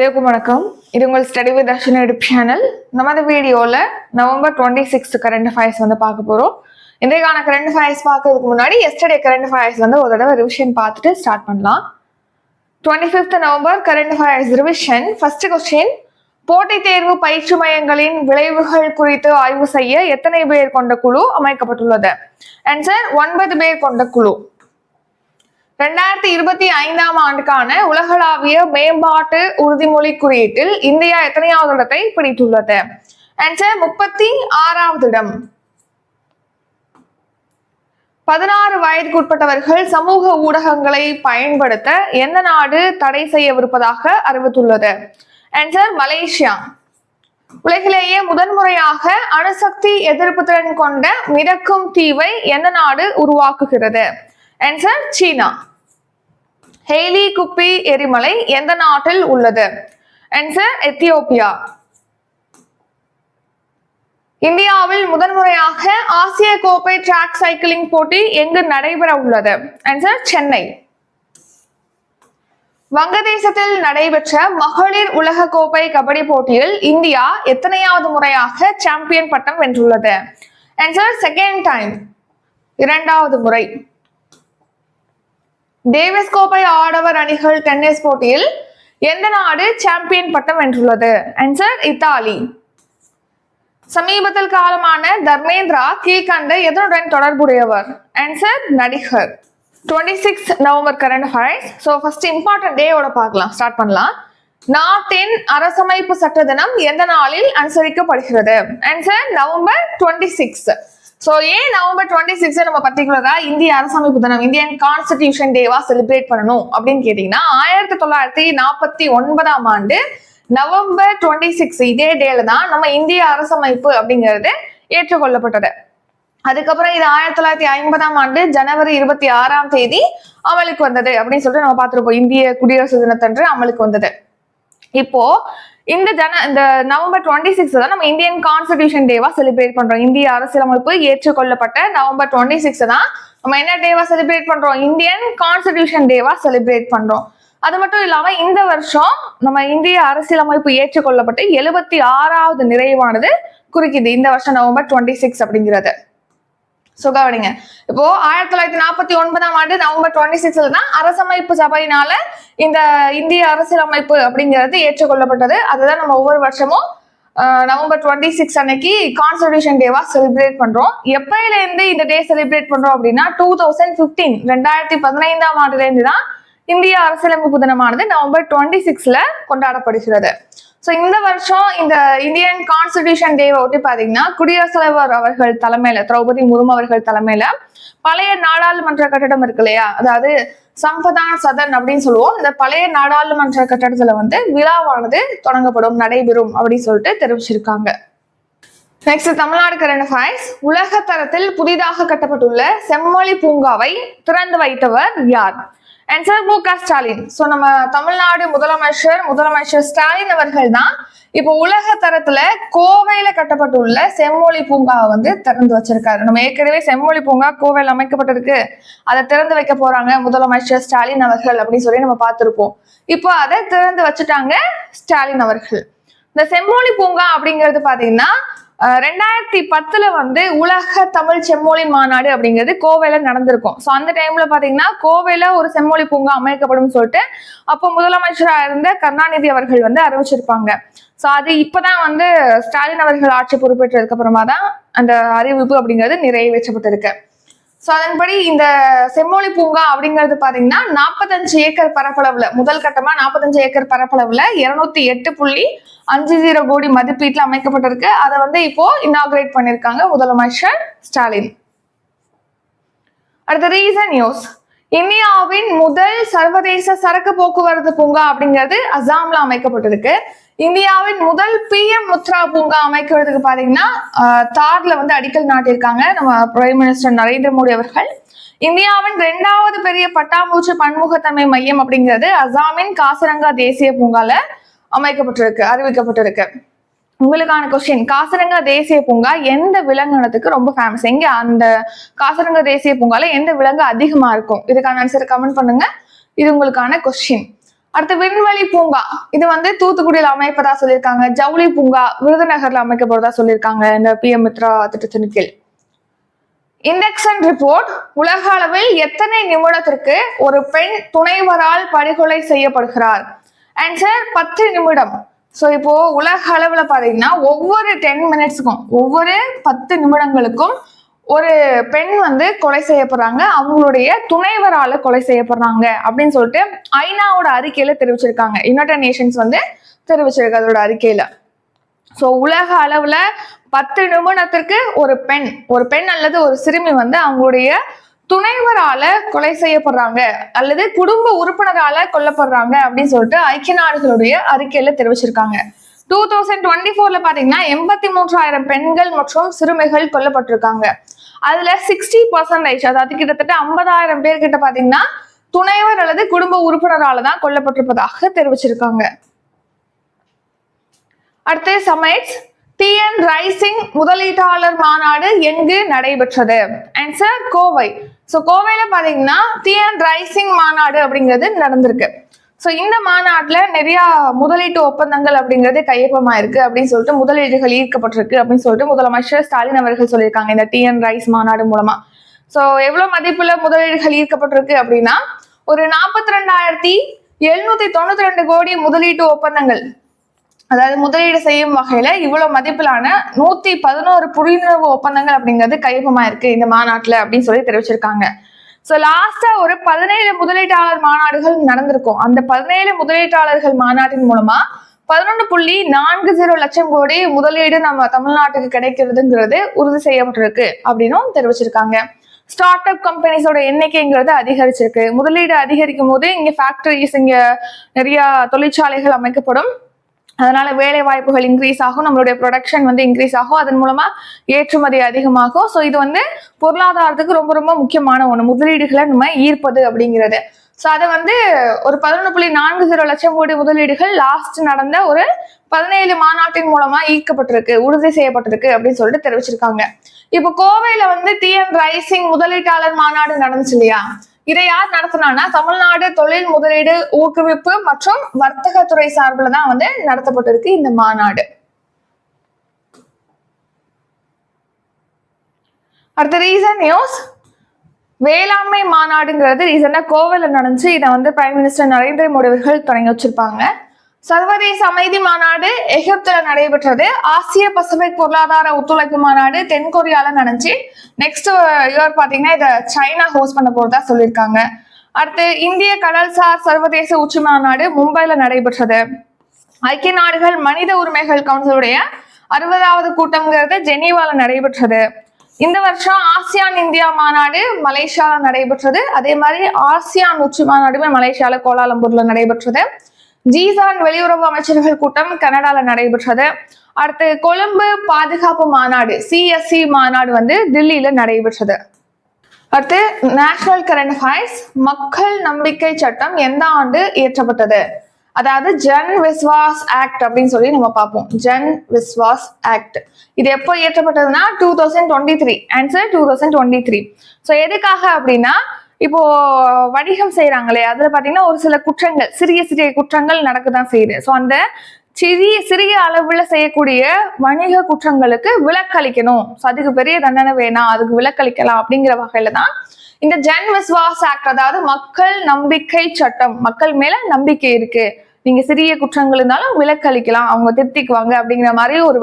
எல்லாருக்கும் வணக்கம். இது உங்கள் study with Darshan YouTube channel நமது வீடியோவில் November twenty sixth current affairs வந்து பார்க்க போகிறோம் இன்றைக்கான கரண்ட் அஃபேர்ஸ் பார்க்கறதுக்கு முன்னாடி எஸ்டர்டே கரண்ட் அஃபேர்ஸ் வந்து ஒரு தடவை ரிவிஷன் பார்த்துட்டு ஸ்டார்ட் பண்ணலாம். Twenty fifth November current affairs revision first question போட்டித் தேர்வு பயிற்சி மையங்களின் விளைவுகள் குறித்து ஆய்வு செய்ய எத்தனை பேர் கொண்ட குழு அமைக்கப்பட்டுள்ளது? ஆன்சர் ஒன்பது பேர் கொண்ட குழு. ரெண்டாயிரத்தி இருபத்தி ஐந்தாம் ஆண்டுக்கான உலகளாவிய மேம்பாட்டு உறுதிமொழி குறியீட்டில் இந்தியா எத்தனையாவது இடத்தை பிடித்துள்ளது? ஆன்சர் முப்பத்தி ஆறாவது இடம். பதினாறு வயதுக்குட்பட்டவர்கள் சமூக ஊடகங்களை பயன்படுத்த எந்த நாடு தடை செய்யவிருப்பதாக அறிவித்துள்ளது? Answer Malaysia. உலகிலேயே முதன்முறையாக அணுசக்தி எதிர்ப்பு திறன் கொண்ட மிதக்கும் தீவை எந்த நாடு உருவாக்குகிறது? ஆன்சர் சீனா. ஹெய்லி குப்பி எரிமலை எந்த நாட்டில் உள்ளது? Answer Ethiopia. இந்தியாவில் முதன்முறையாக ஆசிய கோப்பை டிராக் சைக்கிளிங் போட்டி எங்கு நடைபெற உள்ளது? ஆன்சர் சென்னை. வங்கதேசத்தில் நடைபெற்ற மகளிர் உலக கோப்பை கபடி போட்டியில் இந்தியா எத்தனையாவது முறையாக சாம்பியன் பட்டம் வென்றுள்ளது? ஆன்சர் செகண்ட் டைம் இரண்டாவது முறை. டேவிஸ் கோப்பை ஆடவர் அணிகள் டென்னிஸ் போட்டியில் எந்த நாடு சாம்பியன் பட்டம் வென்றுள்ளது? Answer Italy. சமீபத்தில் காலமான தர்மேந்திரா கீழ்கண்ட எதனுடன் தொடர்புடையவர்? ஆன்சர் நடிகர். Twenty six November current affairs so first important டேயோட பார்க்கலாம். ஸ்டார்ட் பண்ணலாம். நாட்டின் அரசமைப்பு சட்ட தினம் எந்த நாளில் அனுசரிக்கப்படுகிறது? Answer November twenty six so ஏன் நவம்பர் டுவெண்ட்டி சிக்ஸ் நம்ம பர்டிகுலரா இந்திய அரசமைப்பு தினம் இந்தியன் கான்ஸ்டிடியூஷன் டேவா செலிப்ரேட் பண்ணணும் அப்படின்னு கேட்டீங்கன்னா ஆயிரத்தி தொள்ளாயிரத்தி நாற்பத்தி ஒன்பதாம் ஆண்டு நவம்பர் டுவெண்ட்டி சிக்ஸ் இதே டேல தான் நம்ம இந்திய அரசமைப்பு அப்படிங்கிறது ஏற்றுக்கொள்ளப்பட்டது. அதுக்கப்புறம் இது ஆயிரத்தி தொள்ளாயிரத்தி ஐம்பதாம் ஆண்டு ஜனவரி இருபத்தி ஆறாம் தேதி அமலுக்கு வந்தது அப்படின்னு சொல்லிட்டு நம்ம பார்த்துருப்போம். இந்திய குடியரசு தினத்தன்று அமலுக்கு வந்தது. இப்போ இந்த ஜன இந்த நவம்பர் டுவெண்ட்டி சிக்ஸ் தான் நம்ம இந்தியன் கான்ஸ்டியூஷன் டேவா செலிப்ரேட் பண்றோம். இந்திய அரசியலமைப்பு ஏற்றுக்கொள்ளப்பட்ட நவம்பர் டுவெண்ட்டி சிக்ஸ் தான் நம்ம என்ன டேவா செலிப்ரேட் பண்றோம்? இந்தியன் கான்ஸ்டியூஷன் டேவா செலிப்ரேட் பண்றோம். அது மட்டும் இல்லாம இந்த வருஷம் நம்ம இந்திய அரசியலமைப்பு ஏற்றுக்கொள்ளப்பட்டு எழுபத்தி ஆறாவது நிறைவானது குறிக்குது. இந்த வருஷம் நவம்பர் டுவெண்ட்டி சிக்ஸ் அப்படிங்கிறது. ஸோ கவனிங்க இப்போ ஆயிரத்தி தொள்ளாயிரத்தி நாற்பத்தி ஒன்பதாம் ஆண்டு நவம்பர் டுவெண்ட்டி சிக்ஸ்ல தான் அரசமைப்பு சபையினால இந்த இந்திய அரசியலமைப்பு அப்படிங்கிறது ஏற்றுக்கொள்ளப்பட்டது. அதுதான் நம்ம ஒவ்வொரு வருஷமும் நவம்பர் டுவெண்ட்டி சிக்ஸ் அன்னைக்கு கான்ஸ்டியூஷன் டேவா செலிப்ரேட் பண்றோம். எப்பயில இருந்து இந்த டே செலிப்ரேட் பண்றோம் அப்படின்னா டூ தௌசண்ட் பிப்டீன் ரெண்டாயிரத்தி பதினைந்தாம் ஆண்டுல இருந்து தான் இந்திய அரசியலமைப்பு தினமானது நவம்பர் டுவெண்ட்டி சிக்ஸ்ல கொண்டாடப்படுகிறது. ஸோ இந்த வருஷம் இந்த இந்தியன் கான்ஸ்டிடியூஷன் டேவை ஒட்டி பார்த்தீங்கன்னா குடியரசுத் தலைவர் அவர்கள் தலைமையில திரௌபதி முர்மு அவர்கள் தலைமையில பழைய நாடாளுமன்ற கட்டடம் இருக்கு இல்லையா? அதாவது சம்பதான் சதன் அப்படின்னு சொல்லுவோம். இந்த பழைய நாடாளுமன்ற கட்டடத்துல வந்து விழாவானது தொடங்கப்படும் நடைபெறும் அப்படின்னு சொல்லிட்டு தெரிவிச்சிருக்காங்க. நெக்ஸ்ட் தமிழ்நாடு கரண்ட் அஃபேர்ஸ் உலக தரத்தில் புதிதாக கட்டப்பட்டுள்ள செம்மொழி பூங்காவை திறந்து வைத்தவர் யார்? ஆன்சர் மு க. ஸ்டாலின். ஸோ நம்ம தமிழ்நாடு முதலமைச்சர் முதலமைச்சர் ஸ்டாலின் அவர்கள் தான் இப்போ உலக தரத்துல கோவையில கட்டப்பட்டுள்ள செம்மொழி பூங்காவை வந்து திறந்து வச்சிருக்காரு. நம்ம ஏற்கனவே செம்மொழி பூங்கா கோவையில் அமைக்கப்பட்டிருக்கு. அதை திறந்து வைக்க போறாங்க முதலமைச்சர் ஸ்டாலின் அவர்கள் அப்படின்னு சொல்லி நம்ம பார்த்திருப்போம். இப்போ அதை திறந்து வச்சுட்டாங்க ஸ்டாலின் அவர்கள். இந்த செம்மொழி பூங்கா அப்படிங்கிறது பாத்தீங்கன்னா ரெண்டாயிரத்தி பத்துல வந்து உலக தமிழ் செம்மொழி மாநாடு அப்படிங்கிறது கோவையில நடந்திருக்கும். ஸோ அந்த டைம்ல பாத்தீங்கன்னா கோவையில ஒரு செம்மொழி பூங்கா அமைக்கப்படும் சொல்லிட்டு அப்போ முதலமைச்சரா இருந்த கருணாநிதி அவர்கள் வந்து அறிவிச்சிருப்பாங்க. ஸோ அது இப்பதான் வந்து ஸ்டாலின் அவர்கள் ஆட்சி பொறுப்பேற்றதுக்கு அப்புறமா தான் அந்த அறிவிப்பு அப்படிங்கிறது நிறைவேற்றப்பட்டிருக்கு. ஸோ அதன்படி இந்த செம்மொழி பூங்கா அப்படிங்கிறது பார்த்தீங்கன்னா நாற்பத்தஞ்சு ஏக்கர் பரப்பளவில் முதல் கட்டமாக நாற்பத்தஞ்சு ஏக்கர் பரப்பளவில் இரநூத்தி எட்டு புள்ளி அஞ்சு ஜீரோ கோடி மதிப்பீட்டில் அமைக்கப்பட்டிருக்கு. அதை வந்து இப்போ இன்னாகிரேட் பண்ணியிருக்காங்க முதலமைச்சர் ஸ்டாலின். அடுத்த ரீசன் நியூஸ். இந்தியாவின் முதல் சர்வதேச சரக்கு போக்குவரத்து பூங்கா அப்படிங்கிறது அசாம்ல அமைக்கப்பட்டிருக்கு. இந்தியாவின் முதல் பிஎம் முத்ரா பூங்கா அமைக்கிறதுக்கு பாத்தீங்கன்னா தார்ல வந்து அடிக்கல் நாட்டியிருக்காங்க நம்ம பிரைம் மினிஸ்டர் நரேந்திர மோடி அவர்கள். இந்தியாவின் இரண்டாவது பெரிய பட்டாம்பூச்சி பன்முகத்தன்மை மையம் அப்படிங்கிறது அசாமின் காசரங்கா தேசிய பூங்கால அமைக்கப்பட்டிருக்கு அறிவிக்கப்பட்டிருக்கு. உங்களுக்கான கொஸ்டின் காசரங்கா தேசிய பூங்கா எந்த விலங்கினத்துக்கு ரொம்ப ஃபேமஸ் எங்க அந்த காசிரங்கா தேசிய பூங்கால எந்த விலங்கு அதிகமா இருக்கும்? இதுக்கான ஆன்சர் கமெண்ட் பண்ணுங்க. இது உங்களுக்கான கொஸ்டின் அடுத்து விண்வெளி பூங்கா. இது வந்து தூத்துக்குடியில் அமைப்பதா சொல்லியிருக்காங்க. ஜவுளி பூங்கா விருதுநகர்ல அமைக்க போறதா சொல்லியிருக்காங்க. இந்த பிஎம் மித்ரா திட்டத்தின் கீழ். இண்டெக்ஷன் ரிப்போர்ட் உலக அளவில் எத்தனை நிமிடத்திற்கு ஒரு பெண் துணைவரால் படுகொலை செய்யப்படுகிறார்? ஆன்சர் பத்து நிமிடம். ஸோ இப்போ உலக அளவில் பார்த்தீங்கன்னா ஒவ்வொரு டென் மினிட்ஸுக்கும் ஒவ்வொரு பத்து நிமிடங்களுக்கும் ஒரு பெண் வந்து கொலை செய்யப்படுறாங்க அவங்களுடைய துணைவரால் கொலை செய்யப்படுறாங்க அப்படின்னு சொல்லிட்டு ஐநாவோட அறிக்கையில தெரிவிச்சிருக்காங்க. யுனைடெட் நேஷன்ஸ் வந்து தெரிவிச்சிருக்கு அதோட அறிக்கையில. ஸோ உலக அளவில் பத்து நிமிடத்திற்கு ஒரு பெண் ஒரு பெண் அல்லது ஒரு சிறுமி வந்து அவங்களுடைய துணைவரால கொலை செய்யப்படுறாங்க அல்லது குடும்ப உறுப்பினரால கொல்லப்படுறாங்க அப்படின்னு சொல்லிட்டு ஐக்கிய நாடுகளுடைய அறிக்கையில தெரிவிச்சிருக்காங்க. டூ தௌசண்ட் டுவெண்ட்டி ஃபோர்ல பாத்தீங்கன்னா எண்பத்தி மூன்றாயிரம் பெண்கள் மற்றும் சிறுமிகள் கொல்லப்பட்டிருக்காங்க. அதுல சிக்ஸ்டி பர்சன்டேஜ் அதாவது கிட்டத்தட்ட ஐம்பதாயிரம் பேர் கிட்ட பாத்தீங்கன்னா துணைவர் அல்லது குடும்ப உறுப்பினரால தான் கொல்லப்பட்டிருப்பதாக தெரிவிச்சிருக்காங்க. அடுத்து சமைட்ஸ் டிஎன் ரைசிங் முதலீட்டாளர் மாநாடு எங்கு நடைபெற்றது? ஆன்சர் கோவை. ஸோ கோவையில் பார்த்தீங்கன்னா டிஎன் ரைசிங் மாநாடு அப்படிங்கிறது நடந்திருக்கு. ஸோ இந்த மாநாட்டில் நிறையா முதலீட்டு ஒப்பந்தங்கள் அப்படிங்கிறது கையொப்பமாயிருக்கு அப்படின்னு சொல்லிட்டு முதலீடுகள் ஈர்க்கப்பட்டிருக்கு அப்படின்னு சொல்லிட்டு முதலமைச்சர் ஸ்டாலின் அவர்கள் சொல்லியிருக்காங்க இந்த டிஎன் ரைஸ் மாநாடு மூலமா. ஸோ எவ்வளோ மதிப்புல முதலீடுகள் ஈர்க்கப்பட்டிருக்கு அப்படின்னா ஒரு நாற்பத்தி ரெண்டாயிரத்தி எழுநூத்தி தொண்ணூத்தி ரெண்டு கோடி முதலீட்டு ஒப்பந்தங்கள் அதாவது முதலீடு செய்யும் வகையில இவ்வளவு மதிப்பிலான நூத்தி பதினோரு புரிந்துணர்வு ஒப்பந்தங்கள் அப்படிங்கிறது கையகமா இருக்கு இந்த மாநாட்டுல அப்படின்னு சொல்லி தெரிவிச்சிருக்காங்க. ஸோ லாஸ்டா ஒரு பதினேழு முதலீட்டாளர் மாநாடுகள் நடந்திருக்கும். அந்த பதினேழு முதலீட்டாளர்கள் மாநாட்டின் மூலமா பதினொன்று புள்ளி நான்கு ஜீரோ லட்சம் கோடி முதலீடு நம்ம தமிழ்நாட்டுக்கு கிடைக்கிறதுங்கிறது உறுதி செய்யப்பட்டிருக்கு அப்படின்னும் தெரிவிச்சிருக்காங்க. ஸ்டார்ட் அப் கம்பெனிஸோட எண்ணிக்கைங்கிறது அதிகரிச்சிருக்கு. முதலீடு அதிகரிக்கும் போது இங்க ஃபேக்டரிஸ் இங்க நிறைய தொழிற்சாலைகள் அமைக்கப்படும். அதனால வேலை வாய்ப்புகள் இன்க்ரீஸ் ஆகும் நம்மளுடைய ப்ரொடக்ஷன் வந்து இன்க்ரீஸ் ஆகும். அதன் மூலமா ஏற்றுமதி அதிகமாகும். ஸோ இது வந்து பொருளாதாரத்துக்கு ரொம்ப ரொம்ப முக்கியமான ஒன்று முதலீடுகளை நம்ம ஈர்ப்பது அப்படிங்கிறது. ஸோ அதை வந்து ஒரு பதினொன்று புள்ளி நான்கு ஜீரோ லட்சம் கோடி முதலீடுகள் லாஸ்ட் நடந்த ஒரு பதினேழு மாநாட்டின் மூலமா ஈர்க்கப்பட்டிருக்கு உறுதி செய்யப்பட்டிருக்கு அப்படின்னு சொல்லிட்டு தெரிவிச்சிருக்காங்க. இப்போ கோவையில வந்து டிஎன் ரைசிங் முதலீட்டாளர் மாநாடு நடந்துச்சு இல்லையா? இதை யார் நடத்தினான்னா தமிழ்நாடு தொழில் முதலீடு ஊக்குவிப்பு மற்றும் வர்த்தகத்துறை சார்பில் தான் வந்து நடத்தப்பட்டிருக்கு இந்த மாநாடு. அடுத்த ரீசன் நியூஸ் வேளாண்மை மாநாடுங்கிறது ரீசெண்டாக கோவிலில் நடந்துச்சு. இதை வந்து பிரைம் மினிஸ்டர் நரேந்திர மோடி அவர்கள் தொடங்கி வச்சிருப்பாங்க. சர்வதேச அமைதி மாநாடு எகிப்துல நடைபெற்றது. ஆசிய பசிபிக் பொருளாதார ஒத்துழைப்பு மாநாடு தென்கொரியால நடந்துச்சு. நெக்ஸ்ட் இயர் பாத்தீங்கன்னா இதை சைனா ஹோஸ்ட் பண்ண போறதா சொல்லியிருக்காங்க. அடுத்து இந்திய கடல்சார் சர்வதேச உச்சி மாநாடு மும்பைல நடைபெற்றது. ஐக்கிய நாடுகள் மனித உரிமைகள் கவுன்சிலுடைய அறுபதாவது கூட்டம்ங்கிறது ஜெனீவால நடைபெற்றது. இந்த வருஷம் ஆசியான் இந்தியா மாநாடு மலேசியால நடைபெற்றது. அதே மாதிரி ஆசியான் உச்சி மாநாடுமே மலேசியால கோலாலம்பூர்ல நடைபெற்றது. ஜீசான் வெளியுறவு அமைச்சர்கள் கூட்டம் கனடால நடைபெற்றது. அடுத்து கொழும்பு பாதுகாப்பு மாநாடு சிஎஸ்சி மாநாடு வந்து தில்லியில நடைபெற்றது. அடுத்து நேஷனல் கரண்ட் அஃபேர்ஸ் மக்கள் நம்பிக்கை சட்டம் எந்த ஆண்டு இயற்றப்பட்டது? அதாவது ஜன் விஸ்வாஸ் ஆக்ட் அப்படின்னு சொல்லி நம்ம பார்ப்போம். ஜன் விஸ்வாஸ் ஆக்ட். இது எப்போ இயற்றப்பட்டதுன்னா two thousand twenty three answer two thousand twenty three so எதுக்காக அப்படின்னா இப்போ வணிகம் செய்யறாங்களே அதுல பாத்தீங்கன்னா ஒரு சில குற்றங்கள் சிறிய சிறிய குற்றங்கள் நடக்கதான் செய்யுது. ஸோ அந்த சிறிய சிறிய அளவுல செய்யக்கூடிய வணிக குற்றங்களுக்கு விலக்களிக்கணும். ஸோ அதுக்கு பெரிய தண்டனை வேணாம் அதுக்கு விலக்களிக்கலாம் அப்படிங்கிற வகையில தான் இந்த ஜன் விஸ்வாஸ் ஆக்ட் அதாவது மக்கள் நம்பிக்கை சட்டம் மக்கள் மேல நம்பிக்கை இருக்கு. நீங்க சிறிய குற்றங்கள் இருந்தாலும் விலக்களிக்கலாம் அவங்க திருத்திக்குவாங்க அப்படிங்கிற மாதிரி ஒரு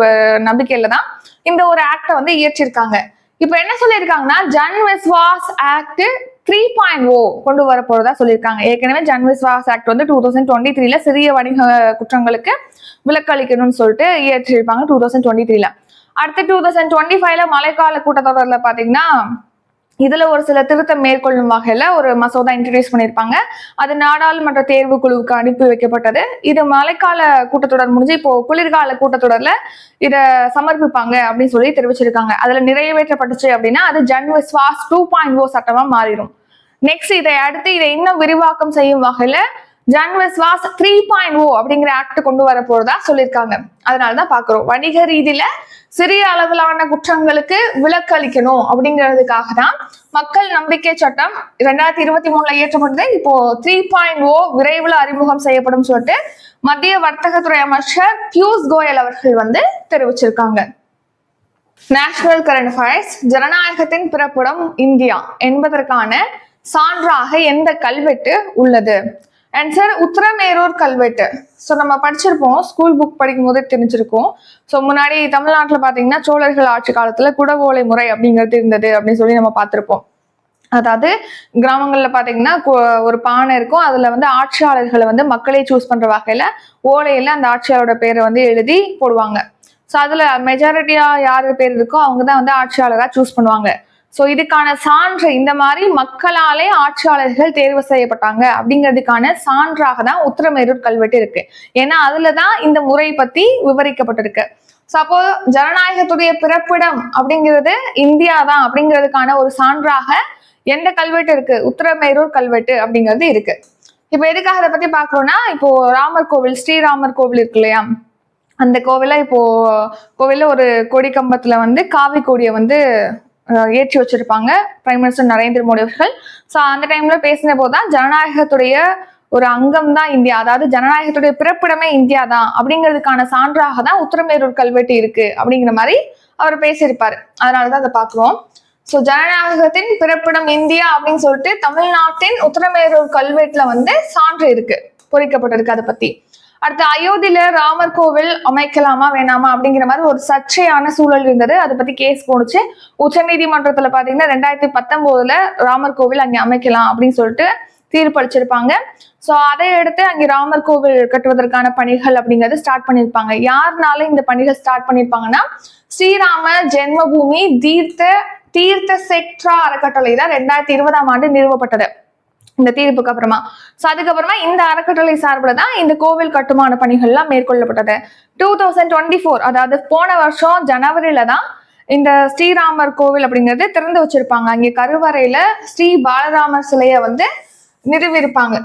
நம்பிக்கையில தான் இந்த ஒரு ஆக்டை வந்து இயற்றிருக்காங்க. இப்போ என்ன சொல்லியிருக்காங்கன்னா Jan Vishwas act three point O கொண்டு வர போறதா சொல்லியிருக்காங்க. ஏற்கனவே ஜன் விஸ்வாஸ் ஆக்ட் வந்து டூ தௌசண்ட் டுவெண்ட்டி த்ரீல சிறிய வணிக குற்றங்களுக்கு விலக்களிக்கணும்னு சொல்லிட்டு இயற்றிருப்பாங்க டூ தௌசண்ட் டுவெண்ட்டி த்ரீல அடுத்து டூ தௌசண்ட் டுவெண்ட்டி ஃபைவ்ல மழைக்கால கூட்டத்தொடரில் பார்த்தீங்கன்னா இதுல ஒரு சில திருத்தம் மேற்கொள்ளும் வகையில ஒரு மசோதா இன்ட்ரடியூஸ் பண்ணியிருப்பாங்க. அது நாடாளுமன்ற தேர்வு குழுவுக்கு அனுப்பி வைக்கப்பட்டது. இது மழைக்கால கூட்டத்தொடர் முடிஞ்சு இப்போ குளிர்கால கூட்டத்தொடர்ல இதை சமர்ப்பிப்பாங்க அப்படின்னு சொல்லி தெரிவிச்சிருக்காங்க. அதுல நிறைவேற்றப்பட்டுச்சு அப்படின்னா அது Jan Vishwas two point O சட்டமா மாறிடும் நெக்ஸ்ட் இதை அடுத்து இதை இன்னும் விரிவாக்கம் செய்யும் வகையில Jan Vishwas three point O அப்படிங்கிற ஆக்ட் கொண்டு வர போறதா சொல்லியிருக்காங்க. அதனாலதான் பாக்குறோம் வணிக ரீதியில சிறிய அளவிலான குற்றங்களுக்கு விலக்கு அளிக்கணும் அப்படிங்கிறதுக்காக தான் மக்கள் நம்பிக்கை சட்டம் ரெண்டாயிரத்தி இருபத்தி மூணுல இயற்றப்பட்டது. இப்போ த்ரீ பாயிண்ட் ஓ விரைவில் அறிமுகம் செய்யப்படும் சொல்லிட்டு மத்திய வர்த்தகத்துறை அமைச்சர் பியூஷ் கோயல் அவர்கள் வந்து தெரிவிச்சிருக்காங்க. நேஷனல் கரண்ட் அஃபேர்ஸ் ஜனநாயகத்தின் பிறப்பிடம் இந்தியா என்பதற்கான சான்றாக எந்த கல்வெட்டு உள்ளது? ஆன்சர் உத்தரமேரூர் கல்வெட்டு. ஸோ நம்ம படிச்சிருப்போம். ஸ்கூல் புக் படிக்கும் போதே தெரிஞ்சிருக்கோம். ஸோ முன்னாடி தமிழ்நாட்டில் பார்த்தீங்கன்னா சோழர்கள் ஆட்சி காலத்தில் குடவோலை முறை அப்படிங்கிறது இருந்தது அப்படின்னு சொல்லி நம்ம பார்த்துருப்போம் அதாவது கிராமங்களில் பார்த்தீங்கன்னா ஒரு பானை இருக்கும். அதில் வந்து ஆட்சியாளர்களை வந்து மக்களே சூஸ் பண்ணுற வகையில் ஓலையில் அந்த ஆட்சியாளரோட பேரை வந்து எழுதி போடுவாங்க. ஸோ அதில் மெஜாரிட்டியாக யார் பேர் இருக்கோ அவங்க தான் வந்து ஆட்சியாளராக சூஸ் பண்ணுவாங்க. ஸோ இதுக்கான சான்று இந்த மாதிரி மக்களாலே ஆட்சியாளர்கள் தேர்வு செய்யப்பட்டாங்க அப்படிங்கிறதுக்கான சான்றாக தான் உத்தரமேரூர் கல்வெட்டு இருக்கு. ஏன்னா அதுல தான் இந்த முறை பத்தி விவரிக்கப்பட்டிருக்கு. ஸோ அப்போ ஜனநாயகத்துடைய பிறப்பிடம் அப்படிங்கிறது இந்தியா தான் அப்படிங்கிறதுக்கான ஒரு சான்றாக எந்த கல்வெட்டு இருக்கு? உத்தரமேரூர் கல்வெட்டு அப்படிங்கிறது இருக்கு. இப்போ எதுக்காக அதை பத்தி பாக்குறோம்னா இப்போ ராமர் கோவில் ஸ்ரீராமர் கோவில் இருக்கு இல்லையா? அந்த கோவில இப்போ கோவில்ல ஒரு கொடி கம்பத்துல வந்து காவி கொடியை வந்து ஏற்றி வச்சிருப்பாங்க. பிரைம் மினிஸ்டர் நரேந்திர மோடி அவர்கள். ஸோ அந்த டைம்ல பேசின போது தான் ஜனநாயகத்துடைய ஒரு அங்கம் தான் இந்தியா. அதாவது ஜனநாயகத்துடைய பிறப்பிடமே இந்தியா தான் அப்படிங்கிறதுக்கான சான்றாக தான் உத்தரமேரூர் கல்வெட்டு இருக்கு அப்படிங்கிற மாதிரி அவர் பேசியிருப்பாரு. அதனால தான் அதை பார்க்குறோம். ஸோ ஜனநாயகத்தின் பிறப்பிடம் இந்தியா அப்படின்னு சொல்லிட்டு தமிழ்நாட்டின் உத்தரமேரூர் கல்வெட்டுல வந்து சான்று இருக்கு. பொறிக்கப்பட்டிருக்கு அதை பத்தி. அடுத்து அயோத்தியில ராமர் கோவில் அமைக்கலாமா வேணாமா அப்படிங்கிற மாதிரி ஒரு சர்ச்சையான சூழல் இருந்தது. அதை பத்தி கேஸ் போணுச்சு. உச்சநீதிமன்றத்துல பாத்தீங்கன்னா ரெண்டாயிரத்தி பத்தொன்பதுல ராமர் கோவில் அங்கே அமைக்கலாம் அப்படின்னு சொல்லிட்டு தீர்ப்பளிச்சிருப்பாங்க. ஸோ அதை எடுத்து அங்கே ராமர் கோவில் கட்டுவதற்கான பணிகள் அப்படிங்கறது ஸ்டார்ட் பண்ணியிருப்பாங்க. யாருனால இந்த பணிகள் ஸ்டார்ட் பண்ணியிருப்பாங்கன்னா ஸ்ரீராம ஜென்மபூமி தீர்த்த தீர்த்த செக்ட்ரா அறக்கட்டளை தான் ரெண்டாயிரத்தி இருபதாம் ஆண்டு நிறுவப்பட்டது. இந்த தீர்ப்புக்கு அப்புறமா. ஸோ அதுக்கப்புறமா இந்த அறக்கட்டளை சார்பில் தான் இந்த கோவில் கட்டுமான பணிகள்லாம் மேற்கொள்ளப்பட்டது. டூ தௌசண்ட் டுவெண்ட்டி ஃபோர் அதாவது போன வருஷம் ஜனவரியில தான் இந்த ஸ்ரீராமர் கோவில் அப்படிங்கிறது திறந்து வச்சிருப்பாங்க. அங்கே கருவறையில ஸ்ரீ பாலராமர் சிலையை வந்து நிறுவியிருப்பாங்க.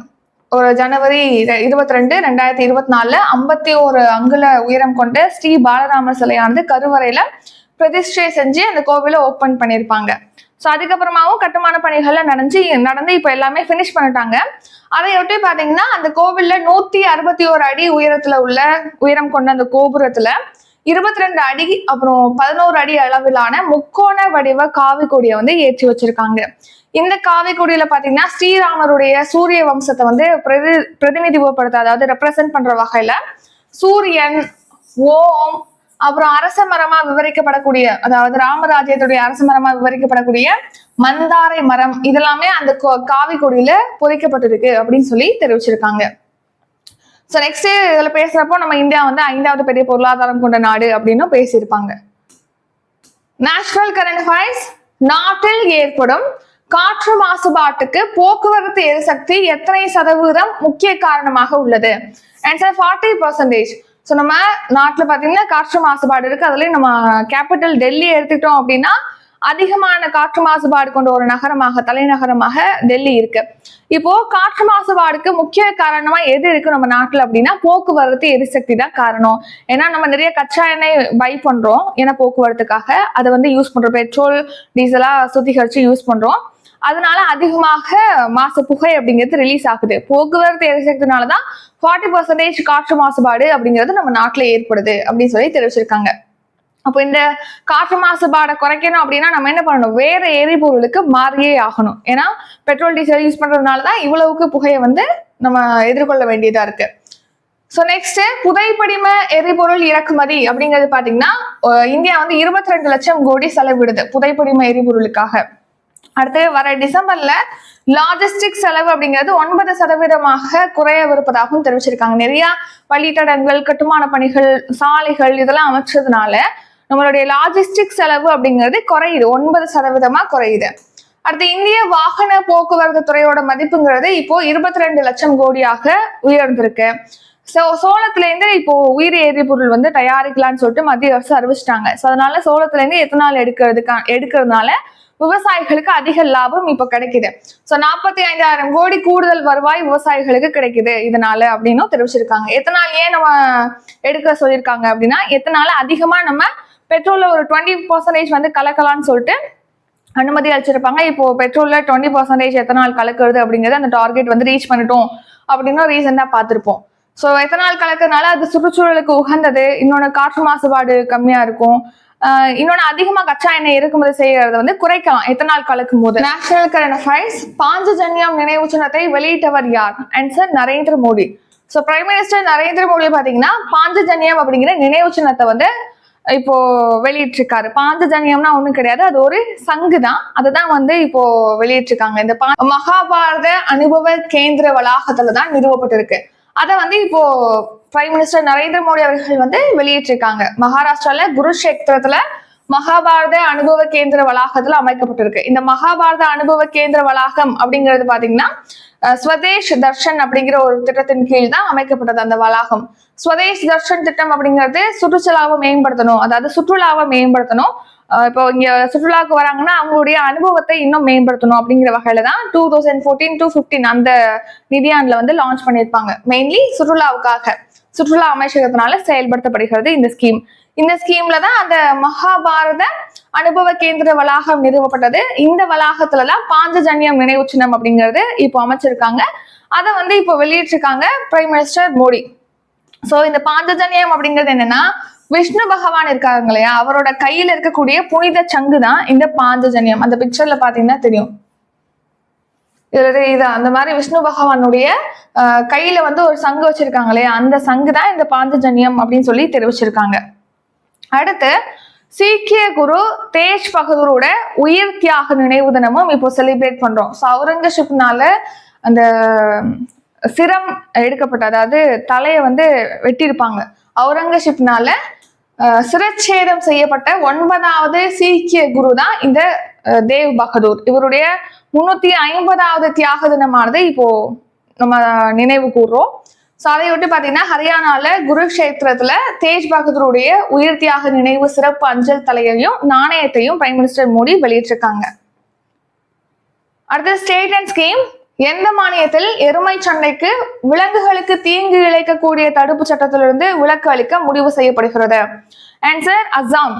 ஒரு ஜனவரி இருபத்தி ரெண்டு ரெண்டாயிரத்தி இருபத்தி நாலுல ஐம்பத்தி ஒரு அங்குல உயரம் கொண்ட ஸ்ரீ பாலராமர் சிலையானது கருவறையில பிரதிஷ்டை செஞ்சு அந்த கோவிலை ஓப்பன் பண்ணியிருப்பாங்க. ஸோ அதுக்கப்புறமாவும் கட்டுமான பணிகள்லாம் நடந்து நடந்து இப்போ எல்லாமே ஃபினிஷ் பண்ணிட்டாங்க. அதையொட்டி பார்த்தீங்கன்னா அந்த கோவிலில் நூற்றி அறுபத்தி ஒரு அடி உயரத்தில் உள்ள உயரம் கொண்ட அந்த கோபுரத்தில் இருபத்தி ரெண்டு அடி அப்புறம் பதினோரு அடி அளவிலான முக்கோண வடிவ காவி கொடியை வந்து ஏற்றி வச்சிருக்காங்க. இந்த காவி கொடியில பாத்தீங்கன்னா ஸ்ரீராமருடைய சூரிய வம்சத்தை வந்து பிரதி பிரதிநிதித்துவப்படுத்த அதாவது ரெப்ரசென்ட் பண்ற வகையில சூரியன் ஓம் அப்புறம் அரச மரமா விவரிக்கப்படக்கூடிய அதாவது ராமராஜ்யத்துடைய அரச மரமா விவரிக்கப்படக்கூடிய மந்தாரை மரம் இதெல்லாமே அந்த கோ- காவி கொடியில பொறிக்கப்பட்டிருக்கு அப்படின்னு சொல்லி தெரிவிச்சிருக்காங்க. ஸோ நெக்ஸ்ட் இதுல பேசுறப்போ நம்ம இந்தியா வந்து ஐந்தாவது பெரிய பொருளாதாரம் கொண்ட நாடு அப்படின்னு பேசியிருப்பாங்க. நேஷனல் கரண்ட் ஃபைஸ் நாட்டில் ஏற்படும் காற்று மாசுபாட்டுக்கு போக்குவரத்து எரிசக்தி எத்தனை சதவீதம் முக்கிய காரணமாக உள்ளது? ஆன்சர் ஃபார்ட்டி பர்சன்டேஜ் ஸோ நம்ம நாட்டில் பார்த்தீங்கன்னா காற்று மாசுபாடு இருக்கு. அதுலேயும் நம்ம கேபிட்டல் டெல்லி எடுத்துக்கிட்டோம் அப்படின்னா அதிகமான காற்று மாசுபாடு கொண்ட ஒரு நகரமாக தலைநகரமாக டெல்லி இருக்கு. இப்போ காற்று மாசுபாடுக்கு முக்கிய காரணமா எது இருக்கு நம்ம நாட்டுல அப்படின்னா போக்குவரத்து எரிசக்தி தான் காரணம். ஏன்னா நம்ம நிறைய கச்சா எண்ணெய் பை பண்றோம் ஏன்னா போக்குவரத்துக்காக அதை வந்து யூஸ் பண்றோம். பெட்ரோல் டீசலா சுத்திகரிச்சு யூஸ் பண்றோம். அதனால அதிகமாக மாசு புகை அப்படிங்கிறது ரிலீஸ் ஆகுது. போக்குவரத்து எரிசக்தினாலதான் ஃபார்ட்டி பர்சன்டேஜ் காற்று மாசுபாடு அப்படிங்கிறது நம்ம நாட்டுல ஏற்படுது அப்படின்னு சொல்லி தெரிவிச்சிருக்காங்க. அப்போ இந்த காற்று மாசுபாடை குறைக்கணும் அப்படின்னா நம்ம என்ன பண்ணணும்? வேற எரிபொருளுக்கு மாறியே ஆகணும். ஏன்னா பெட்ரோல் டீசல் யூஸ் பண்றதுனால தான் இவ்வளவுக்கு புகையை வந்து நம்ம எதிர்கொள்ள வேண்டியதா இருக்கு. ஸோ நெக்ஸ்ட் புதைப்படிம எரிபொருள் இறக்குமதி அப்படிங்கிறது பாத்தீங்கன்னா இந்தியா வந்து இருபத்தி ரெண்டு லட்சம் கோடி செலவிடுது புதைப்படிம எரிபொருளுக்காக. அடுத்து வர டிசம்பர்ல லாஜிஸ்டிக் செலவு அப்படிங்கிறது ஒன்பது சதவீதமாக குறையவிருப்பதாகவும் தெரிவிச்சிருக்காங்க. நிறைய வழித்தடங்கள் கட்டுமான பணிகள் சாலைகள் இதெல்லாம் அமைச்சதுனால நம்மளுடைய லாஜிஸ்டிக் செலவு அப்படிங்கிறது குறையுது. ஒன்பது சதவீதமா குறையுது. அடுத்து இந்திய வாகன போக்குவரத்து துறையோட மதிப்புங்கிறது இப்போ இருபத்தி ரெண்டு லட்சம் கோடியாக உயர்ந்திருக்கு. ஸோ சோளத்துல இருந்து இப்போ உயிரி எரிபொருள் வந்து தயாரிக்கலாம்னு சொல்லிட்டு மத்திய அரசு அறிவிச்சிட்டாங்க. ஸோ அதனால சோளத்துல இருந்து எத்தனால் எடுக்கிறதுக்கா எடுக்கிறதுனால விவசாயிகளுக்கு அதிக லாபம் இப்ப கிடைக்குது. ஸோ நாற்பத்தி ஐந்தாயிரம் கோடி கூடுதல் வருவாய் விவசாயிகளுக்கு கிடைக்குது இதனால அப்படின்னும் தெரிவிச்சிருக்காங்க. எத்தனால் ஏன் நம்ம எடுக்க சொல்லியிருக்காங்க அப்படின்னா எத்தனால அதிகமா நம்ம பெட்ரோல்ல ஒரு டுவெண்ட்டி பர்சன்டேஜ் வந்து கலக்கலாம்னு சொல்லிட்டு அனுமதி அளிச்சிருப்பாங்க. இப்போ பெட்ரோல்ல டுவெண்ட்டி பர்சன்டேஜ் எத்தனால் கலக்குறது அப்படிங்கிறது அந்த டார்கெட் வந்து ரீச் பண்ணிட்டோம் அப்படின்னு ரீசெண்டாக பார்த்துருப்போம். ஸோ எத்தனால் கலக்கிறதுனால அது சுற்றுச்சூழலுக்கு உகந்தது இன்னொன்று காற்று மாசுபாடு கம்மியா இருக்கும். இன்னொன்னு இன்னொன்று அதிகமாக கச்சா எண்ணெய் இறக்குமதி செய்யறது வந்து குறைக்கலாம் எத்தனால் கலக்கும் போது நேஷனல் கரண்ட் அஃபேர்ஸ் பாஞ்சஜன்யம் நினைவு சின்னத்தை வெளியிட்டவர் யார்? Answer Narendra Modi. So prime minister Narendra Modi பாத்தீங்கன்னா பாஞ்சஜன்யம் அப்படிங்கிற நினைவு சின்னத்தை வந்து இப்போ வெளியிட்டிருக்காரு. பாஞ்சஜன்யம்னா ஒண்ணும் கிடையாது அது ஒரு சங்கு தான். அதுதான் வந்து இப்போ வெளியிட்டிருக்காங்க. இந்த பா- மகாபாரத அனுபவ கேந்திர வளாகத்துல தான் நிறுவப்பட்டிருக்கு. அதை வந்து இப்போ பிரைம் மினிஸ்டர் நரேந்திர மோடி அவர்கள் வந்து வெளியிட்டிருக்காங்க. மகாராஷ்டிரால குருஷேத்திரத்துல மகாபாரத அனுபவ கேந்திர வளாகத்துல அமைக்கப்பட்டிருக்கு. இந்த மகாபாரத அனுபவ கேந்திர வளாகம் அப்படிங்கிறது பாத்தீங்கன்னா ஸ்வதேஷ் தர்ஷன் அப்படிங்கிற ஒரு திட்டத்தின் கீழ் தான் அமைக்கப்பட்டது அந்த வளாகம். ஸ்வதேஷ் தர்ஷன் திட்டம் அப்படிங்கிறது சுற்றுச்சூழலாவை மேம்படுத்தணும். அதாவது சுற்றுலாவை மேம்படுத்தணும். இப்போ இங்க சுற்றுலாவுக்கு வராங்கன்னா அவங்களுடைய அனுபவத்தை இன்னும் மேம்படுத்தணும் அப்படிங்கிற வகையில தான் two thousand fourteen two fifteen அந்த நிதியாண்டுல வந்து லான்ச் பண்ணியிருப்பாங்க. மெயின்லி சுற்றுலாவுக்காக. சுற்றுலா அமைச்சகத்தினால செயல்படுத்தப்படுகிறது இந்த ஸ்கீம் இந்த ஸ்கீம்ல தான் அந்த மகாபாரத அனுபவ கேந்திர வளாகம் நிறுவப்பட்டது. இந்த வளாகத்துல தான் பாஞ்சஜன்யம் நினைவு சின்னம் அப்படிங்கிறது இப்போ அமைச்சிருக்காங்க. அதை வந்து இப்போ வெளியிட்டிருக்காங்க பிரைம் மினிஸ்டர் மோடி. சோ இந்த பாஞ்சஜன்யம் அப்படிங்கிறது என்னன்னா விஷ்ணு பகவான் இருக்காங்க இல்லையா? அவரோட கையில இருக்கக்கூடிய புனித சங்கு தான் இந்த பாஞ்சஜன்யம். அந்த பிக்சர்ல பாத்தீங்கன்னா தெரியும். இது இது அந்த மாதிரி விஷ்ணு பகவானுடைய கையில வந்து ஒரு சங்கு வச்சிருக்காங்க இல்லையா? அந்த சங்கு தான் இந்த பாஞ்சஜன்யம் அப்படின்னு சொல்லி தெரிவிச்சிருக்காங்க. அடுத்து சீக்கிய குரு தேஜ் பகதூரோட உயிர் தியாக நினைவு தினமும் இப்போ செலிப்ரேட் பண்றோம். ஸோ அவுரங்கசீப்னால அந்த சிரம் எடுக்கப்பட்ட அதாவது தலையை வந்து வெட்டியிருப்பாங்க. அவுரங்கசீப்னால சிரச்சேதம் செய்யப்பட்ட ஒன்பதாவது சீக்கிய குரு தான் இந்த தேவ் பகதூர். இவருடைய முன்னூத்தி ஐம்பதாவது தியாக தினமானது இப்போ நம்ம நினைவு கூறுறோம் ஸோ அதை விட்டு பார்த்தீங்கன்னா ஹரியானால குருக்ஷேத்திரத்துல தேஜ் பகதூருடைய உயிர் தியாக நினைவு சிறப்பு அஞ்சல் தலையையும் நாணயத்தையும் பிரைம் மினிஸ்டர் மோடி வெளியிட்டிருக்காங்க. அடுத்து ஸ்டேட் அண்ட் ஸ்கீம் எந்த மானியத்தில் எருமை சண்டைக்கு விலங்குகளுக்கு தீங்கு இழைக்கக்கூடிய தடுப்பு சட்டத்திலிருந்து விலக்கு அளிக்க முடிவு செய்யப்படுகிறது. ஆன்சர் அசாம்.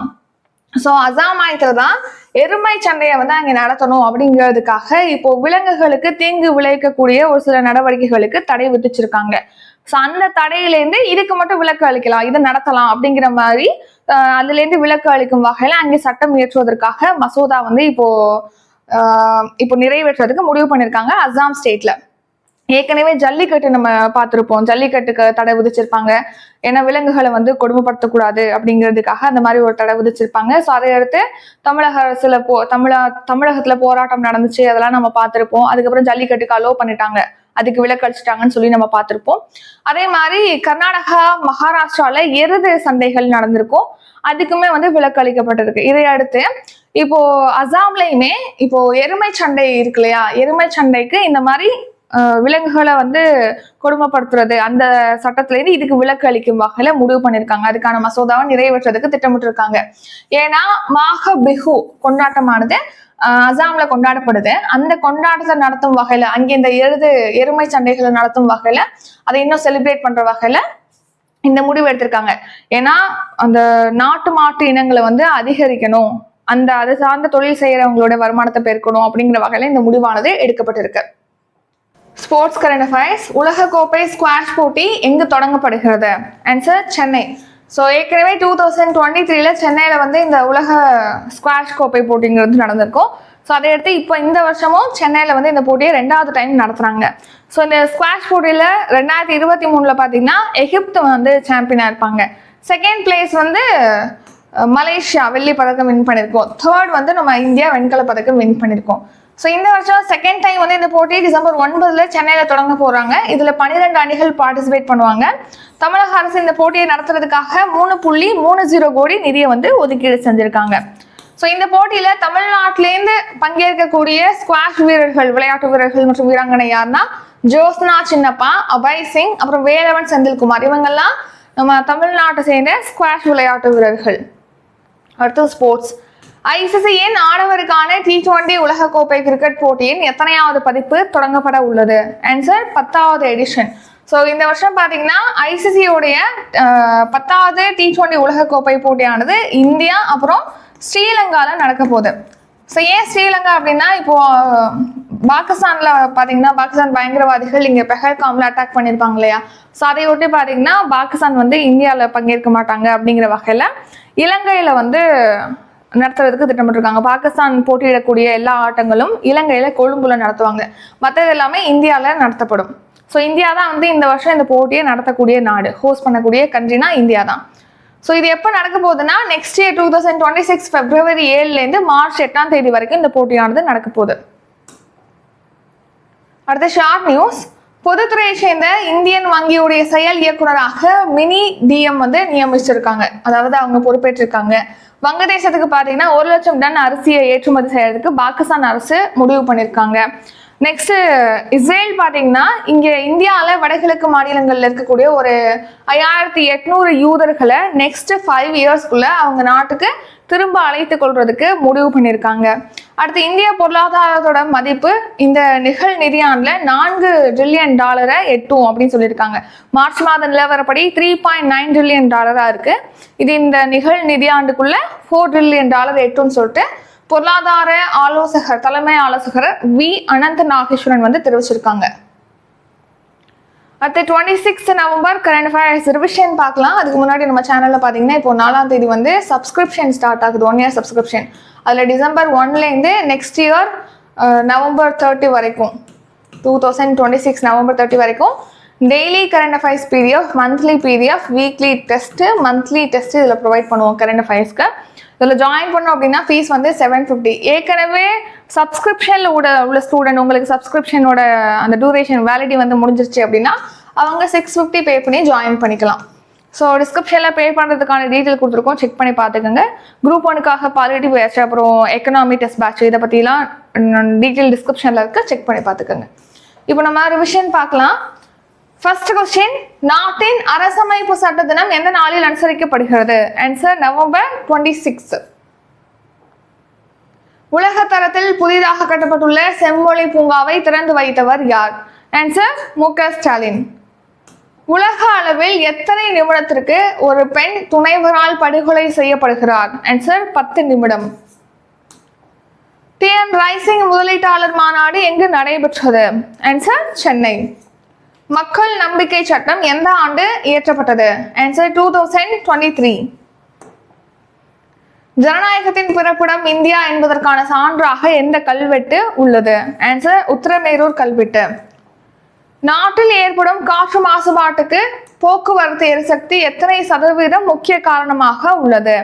ஸோ அசாம் மாநிலத்தில் தான் எருமை சண்டையை வந்து அங்கே நடத்தணும் அப்படிங்கிறதுக்காக இப்போ விலங்குகளுக்கு தீங்கு விளைவிக்கக்கூடிய ஒரு சில நடவடிக்கைகளுக்கு தடை விதிச்சிருக்காங்க. ஸோ அந்த தடையிலேருந்து இதுக்கு மட்டும் விலக்கு அளிக்கலாம் இதை நடத்தலாம் அப்படிங்கிற மாதிரி அதுலேருந்து விலக்கு அளிக்கும் வகையில் அங்கே சட்டம் இயற்றுவதற்காக மசோதா வந்து இப்போ இப்போ நிறைவேற்றுறதுக்கு முடிவு பண்ணியிருக்காங்க அசாம் ஸ்டேட்ல ஏற்கனவே ஜல்லிக்கட்டு நம்ம பார்த்துருப்போம். ஜல்லிக்கட்டுக்கு தடை விதிச்சிருப்பாங்க. ஏன்னா விலங்குகளை வந்து கொடுமைப்படுத்தக்கூடாது அப்படிங்கிறதுக்காக அந்த மாதிரி ஒரு தடை விதிச்சிருப்பாங்க. ஸோ அதை அடுத்து தமிழக அரசுல போ தமிழ தமிழகத்துல போராட்டம் நடந்துச்சு. அதெல்லாம் நம்ம பார்த்துருப்போம். அதுக்கப்புறம் ஜல்லிக்கட்டுக்கு அலோவ் பண்ணிட்டாங்க. அதுக்கு விலக்கு அளிச்சிட்டாங்கன்னு சொல்லி நம்ம பார்த்துருப்போம். அதே மாதிரி கர்நாடகா மகாராஷ்டிரால எருது சந்தைகள் நடந்திருக்கும். அதுக்குமே வந்து விலக்கு அளிக்கப்பட்டிருக்கு. இதை அடுத்து இப்போ அசாம்லயுமே இப்போ எருமை சண்டை இருக்கு இல்லையா? எருமை சண்டைக்கு இந்த மாதிரி விலங்குகளை வந்து கொடுமைப்படுத்துறது அந்த சட்டத்திலேருந்து இதுக்கு விலக்கு அளிக்கும் வகையில முடிவு பண்ணியிருக்காங்க. அதுக்கான மசோதாவை நிறைவேற்றுறதுக்கு திட்டமிட்டிருக்காங்க. ஏன்னா மாக பிஹு கொண்டாட்டமானது அசாம்ல கொண்டாடப்படுது. அந்த கொண்டாட்டத்தை நடத்தும் வகையில அங்கே இந்த எருது எருமை சண்டைகளை நடத்தும் வகையில அதை இன்னும் செலிப்ரேட் பண்ற வகையில இந்த முடிவு எடுத்திருக்காங்க. ஏன்னா அந்த நாட்டு மாட்டு இனங்களை வந்து அதிகரிக்கணும். அந்த அது சார்ந்த தொழில் செய்யறவங்களோட வருமானத்தை பெருக்கணும் அப்படிங்கிற வகையில இந்த முடிவானது எடுக்கப்பட்டிருக்கு. ஸ்போர்ட்ஸ் கரண்ட் அஃபேர்ஸ் உலகக்கோப்பை ஸ்குவாஷ் போட்டி எங்கு தொடங்கப்படுகிறது? ஆன்சர் சென்னை. ஸோ ஏற்கனவே டூ தௌசண்ட் டுவெண்ட்டி த்ரீல சென்னையில் வந்து இந்த உலக ஸ்குவாஷ் கோப்பை போட்டிங்கிறது நடந்திருக்கும். ஸோ அதை எடுத்து இப்போ இந்த வருஷமும் சென்னையில் வந்து இந்த போட்டியை ரெண்டாவது டைம் நடத்துகிறாங்க ஸோ இந்த ஸ்குவாஷ் போட்டியில் ரெண்டாயிரத்தி இருபத்தி மூணில் பார்த்தீங்கன்னா எகிப்து வந்து சாம்பியனாக இருப்பாங்க. செகண்ட் பிளேஸ் வந்து மலேசியா வெள்ளி பதக்கம் வின் பண்ணியிருக்கோம் தேர்ட் வந்து நம்ம இந்தியா வெண்கல பதக்கம் வின் பண்ணியிருக்கோம் ஸோ இந்த வருஷம் செகண்ட் டைம் வந்து இந்த போட்டி டிசம்பர் ஒன்பதுல சென்னையில் தொடங்க போகிறாங்க இதில் பன்னிரெண்டு அணிகள் பார்ட்டிசிபேட் பண்ணுவாங்க. தமிழக அரசு இந்த போட்டியை நடத்துறதுக்காக மூணு புள்ளி மூணு ஜீரோ கோடி நிதியை வந்து ஒதுக்கீடு செஞ்சுருக்காங்க. ஸோ இந்த போட்டியில் தமிழ்நாட்டிலேருந்து பங்கேற்கக்கூடிய ஸ்குவாஷ் வீரர்கள் விளையாட்டு வீரர்கள் மற்றும் வீராங்கனை யாருன்னா ஜோஸ்னா சின்னப்பா அபய் சிங் அப்புறம் வேலவன் செந்தில்குமார். இவங்கெல்லாம் நம்ம தமிழ்நாட்டை சேர்ந்த ஸ்குவாஷ் விளையாட்டு வீரர்கள். அடுத்து ஸ்போர்ட்ஸ் ஐசிசியின் ஆடவருக்கான டி டுவெண்டி உலகக்கோப்பை கிரிக்கெட் போட்டியின் எத்தனையாவது பதிப்பு தொடங்கப்பட உள்ளது? ஆன்சர் பத்தாவது எடிஷன் ஸோ இந்த வருஷம் பார்த்தீங்கன்னா ஐசிசியோடைய பத்தாவது டி டுவெண்ட்டி உலகக்கோப்பை போட்டியானது இந்தியா அப்புறம் ஸ்ரீலங்காவில் நடக்க போகுது. ஸோ ஏன் ஸ்ரீலங்கா அப்படின்னா இப்போ பாகிஸ்தான்ல பாத்தீங்கன்னா பாகிஸ்தான் பயங்கரவாதிகள் இங்க பெஹல்காம்ல அட்டாக் பண்ணியிருப்பாங்க இல்லையா? ஸோ அதை ஒட்டி பாத்தீங்கன்னா பாகிஸ்தான் வந்து இந்தியாவில் பங்கேற்க மாட்டாங்க அப்படிங்கிற வகையில இலங்கையில வந்து நடத்துறதுக்கு திட்டமிட்டிருக்காங்க. பாகிஸ்தான் போட்டியிடக்கூடிய எல்லா ஆட்டங்களும் இலங்கையில கொழும்புல நடத்துவாங்க. மற்றது எல்லாமே இந்தியாவில் நடத்தப்படும். ஸோ இந்தியா தான் வந்து இந்த வருஷம் இந்த போட்டியை நடத்தக்கூடிய நாடு. ஹோஸ்ட் பண்ணக்கூடிய கண்ட்ரினா இந்தியா தான். ஸோ இது எப்போ நடக்க போகுதுன்னா next year two thousand twenty six February ஏழுலேருந்து மார்ச் எட்டாம் தேதி வரைக்கும் இந்த போட்டியானது நடக்க போகுது. அடுத்த ஷார்ட் நியூஸ். பொதுத்துறையை சேர்ந்த இந்தியன் வங்கியுடைய செயல் இயக்குனராக மினி டிஎம் வந்து நியமிச்சிருக்காங்க. அதாவது அவங்க பொறுப்பேற்றிருக்காங்க. வங்கதேசத்துக்கு பார்த்தீங்கன்னா ஒரு லட்சம் டன் அரிசியை ஏற்றுமதி செய்யறதுக்கு பாகிஸ்தான் அரசு முடிவு பண்ணியிருக்காங்க. நெக்ஸ்ட் இஸ்ரேல் பார்த்தீங்கன்னா இங்கே இந்தியாவில் வடகிழக்கு மாநிலங்களில் இருக்கக்கூடிய ஒரு ஐயாயிரத்தி எட்நூறு யூதர்களை நெக்ஸ்ட் ஃபைவ் இயர்ஸ்க்குள்ள அவங்க நாட்டுக்கு திரும்ப அழைத்து கொள்றதுக்கு முடிவு பண்ணியிருக்காங்க அடுத்து இந்திய பொருளாதாரத்தோட மதிப்பு இந்த நிகழ் நிதியாண்டில் நான்கு ட்ரில்லியன் டாலரை எட்டும் அப்படின்னு சொல்லியிருக்காங்க. மார்ச் மாத நிலவரப்படி த்ரீ பாயிண்ட் நைன் ட்ரில்லியன் டாலராக இருக்கு. இது இந்த நிகழ் நிதியாண்டுக்குள்ள ஃபோர் ட்ரில்லியன் டாலர் எட்டும்னு சொல்லிட்டு பொருளாதார ஆலோசகர் தலைமை ஆலோசகர் வி அனந்த நாகேஸ்வரன் வந்து தெரிவிச்சிருக்காங்க. அடுத்து twenty six November current affairs revision பார்க்கலாம். அதுக்கு முன்னாடி நம்ம சேனலில் பார்த்தீங்கன்னா இப்போ நாலாம் தேதி வந்து சப்ஸ்கிரிப்ஷன் ஸ்டார்ட் ஆகுது. ஒன் இயர் சப்ஸ்கிரிப்ஷன் அதில் டிசம்பர் ஒன்லேருந்து நெக்ஸ்ட் இயர் நவம்பர் தேர்ட்டி வரைக்கும். Two thousand twenty six November thirty வரைக்கும். Daily current affairs PDF monthly PDF weekly test monthly test இதில் ப்ரொவைட் பண்ணுவோம் கரண்ட் அஃபேர்ஸ்க்கு இதில் ஜாயின் பண்ணோம் அப்படின்னா ஃபீஸ் வந்து செவன் ஃபிஃப்டி ஏற்கனவே சப்ஸ்கிரிப்ஷனில் உள்ள உள்ள ஸ்டூடெண்ட் உங்களுக்கு சப்ஸ்கிரிப்ஷனோட அந்த டூரேஷன் வேலிடி வந்து முடிஞ்சிருச்சு அப்படின்னா அவங்க சிக்ஸ் ஃபிஃப்டி பே பண்ணி ஜாயின் பண்ணிக்கலாம். ஸோ டிஸ்கிரிப்ஷனில் பே பண்ணுறதுக்கான டீட்டெயில் கொடுத்துருக்கோம். செக் பண்ணி பார்த்துக்கோங்க. குரூப் ஒனுக்காக பாலிட்டிவ் பேட்ச் அப்புறம் எக்கனாமி டெஸ்ட் பேட்ச் இதை பற்றிலாம் டீட்டெயில் டிஸ்கிரிப்ஷனில் இருக்க. செக் பண்ணி பார்த்துக்கோங்க. இப்போ நம்ம ரிவிஷன் பார்க்கலாம். ஃபர்ஸ்ட் கொஸ்டின் நாட்டின் அரசமைப்பு சட்ட தினம் எந்த நாளில் அனுசரிக்கப்படுகிறது? ஆன்சர் நவம்பர் டுவெண்ட்டி சிக்ஸ் உலக தரத்தில் புதிதாக கட்டப்பட்டுள்ள செம்மொழி பூங்காவை திறந்து வைத்தவர் யார்? ஆன்சர் மு க ஸ்டாலின். உலக அளவில் எத்தனை நிமிடத்திற்கு ஒரு பெண் துணைவரால் படுகொலை செய்யப்படுகிறார்? ஆன்சர் பத்து நிமிடம். டிஎன் ரைசிங் முதலீட்டாளர் மாநாடு எங்கு நடைபெற்றது? ஆன்சர் சென்னை. மக்கள் நம்பிக்கை சட்டம் எந்த ஆண்டு இயற்றப்பட்டது? Answer two thousand twenty three ஜனநாயகத்தின் பிறப்பிடம் இந்தியா என்பதற்கான சான்றாக எந்த கல்வெட்டு உள்ளது? ஆன்சர் உத்தரமேரூர் கல்வெட்டு. நாட்டில் ஏற்படும் காற்று மாசுபாட்டுக்கு போக்குவரத்து எரிசக்தி எத்தனை சதவீதம் முக்கிய காரணமாக உள்ளது?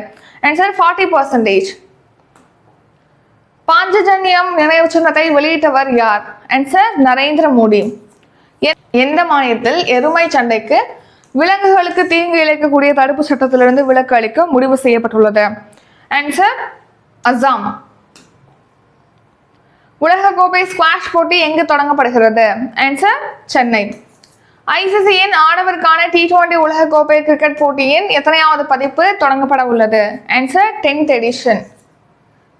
ஆன்சர் ஃபார்ட்டி பர்சன்டேஜ் பாஞ்சஜன்யம் நினைவு சின்னத்தை வெளியிட்டவர் யார்? ஆன்சர் நரேந்திர மோடி. எந்த மாநிலத்தில் எருமை சண்டைக்கு விலங்குகளுக்கு தீங்கு இழைக்கக்கூடிய தடுப்பு சட்டத்திலிருந்து விலக்கு அளிக்க முடிவு செய்யப்பட்டுள்ளது. ஆன்சர் அசாம். உலகக்கோப்பை ஸ்குவாஷ் போட்டி எங்கு தொடங்கப்படுகிறது? ஆன்சர் சென்னை. ஐசிசியின் ஆடவருக்கான டி டுவெண்டி உலகக்கோப்பை கிரிக்கெட் போட்டியின் எத்தனையாவது பதிப்பு தொடங்கப்பட உள்ளது? Answer tenth edition